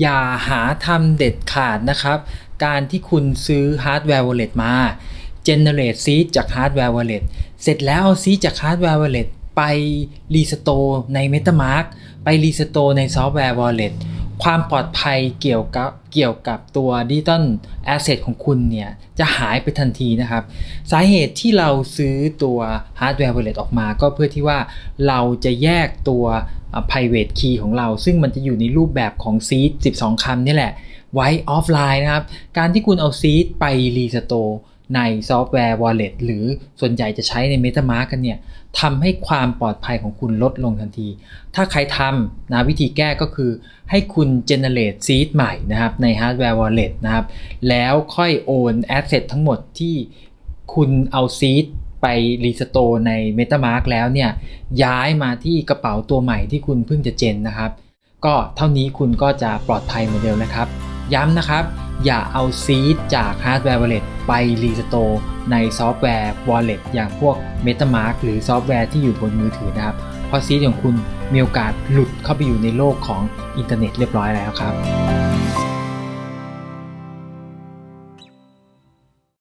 อย่าหาทำเด็ดขาดนะครับ การที่คุณซื้อฮาร์ดแวร์ wallet มา generate seed จากฮาร์ดแวร์ wallet เสร็จแล้วเอาซีจากฮาร์ดแวร์ wallet ไปรีสโตใน MetaMask ไปรีสโตในซอฟต์แวร์ wallet ความปลอดภัยเกี่ยวกับเกี่ยวกับตัวดิจิตอลแอสเซทของคุณเนี่ยจะหายไปทันทีนะครับ สาเหตุที่เราซื้อตัวฮาร์ดแวร์ wallet ออกมา ก็เพื่อที่ว่าเราจะแยกตัวอ่า private key ของเรา ซึ่งมันจะอยู่ในรูปแบบของ seed 12 คำนี่แหละ ไว้ออฟไลน์นะครับ การที่คุณเอา seed ไปรีสโตร์ ในซอฟต์แวร์ wallet หรือส่วนใหญ่จะใช้ใน MetaMask กันเนี่ยทำให้ความปลอดภัยของคุณลดลงทันที ถ้าใครทำนะวิธีแก้ก็คือให้คุณ generate seed ใหม่นะครับใน hardware wallet นะครับ แล้วค่อยโอน asset ทั้งหมดที่คุณเอา seed ไปรีสโตร์ใน MetaMask แล้วเนี่ยย้ายมาที่กระเป๋าตัวใหม่ที่คุณเพิ่งจะเจนนะครับ ก็เท่านี้คุณก็จะปลอดภัยเหมือนเดิมนะครับ ย้ำนะครับ อย่าเอาซีดจากฮาร์ดแวร์วอลเล็ตไปรีสโตร์ในซอฟต์แวร์วอลเล็ตอย่างพวก MetaMask หรือซอฟต์แวร์ที่อยู่บนมือถือนะครับ เพราะซีดของคุณมีโอกาสหลุดเข้าไปอยู่ในโลกของอินเทอร์เน็ตเรียบร้อยแล้วครับ